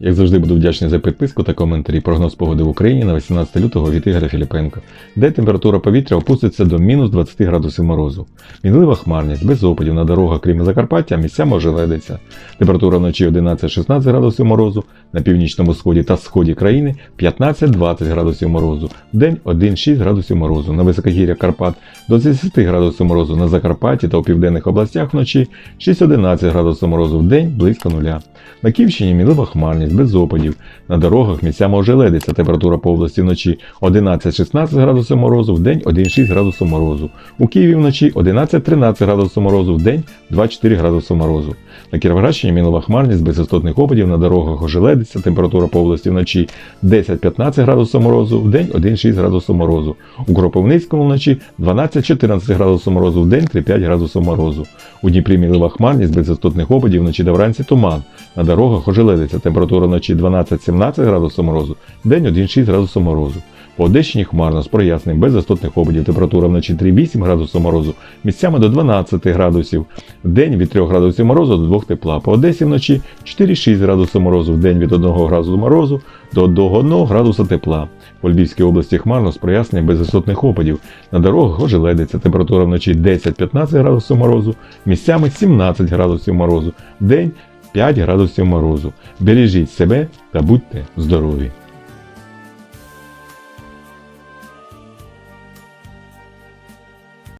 Як завжди, буду вдячний за підписку та коментарі. Прогноз погоди в Україні на 18 лютого від Ігоря Філіпенка, де температура повітря опуститься до мінус 20 градусів морозу. Мінлива хмарність, без опадів на дорогах, крім Закарпаття, місцями ожеледиться. Температура вночі 11-16 градусів морозу, на північному сході та сході країни 15-20 градусів морозу, вдень 1-6 градусів морозу, на високогір'я Карпат до 10 градусів морозу, на Закарпатті та у південних областях вночі 6-11 градусів морозу, вдень близько нуля. На Київщині мінлива хмарність, без опадів. На дорогах місцями ожеледиться температура по області вночі 11-16 градусів морозу, вдень 1-6 градусів морозу. У Києві вночі 11-13 градусів морозу, вдень 2-4 градуси морозу. На Кіровоградщині мінлива хмарність без істотних опадів, на дорогах ожеледиться температура по області вночі 10-15 градусів морозу, вдень 1-6 градусів морозу. У Кропивницькому вночі 12-14 градусів морозу, вдень 3-5 градусів морозу. У Дніпрі мінлива хмарність без істотних опадів, вночі та вранці туман. На дорогах ожеледиться температура вночі 12-17 градусів морозу, день 1-6 градусів морозу. По Одещині хмарно з проясненням без істотних опадів. Температура вночі 3-8 градусів морозу, місцями до 12 градусів. Вдень від 3 градусів морозу до 2 тепла. По Одесі вночі 4-6 градусів морозу, вдень від 1 градусу морозу до 1 градуса тепла. По Львівській області хмарно з проясненням без істотних опадів. На дорогах ожеледиться. Температура вночі 10-15 градусів морозу, місцями 17 градусів морозу, вдень 5 градусів морозу. Бережіть себе та будьте здорові!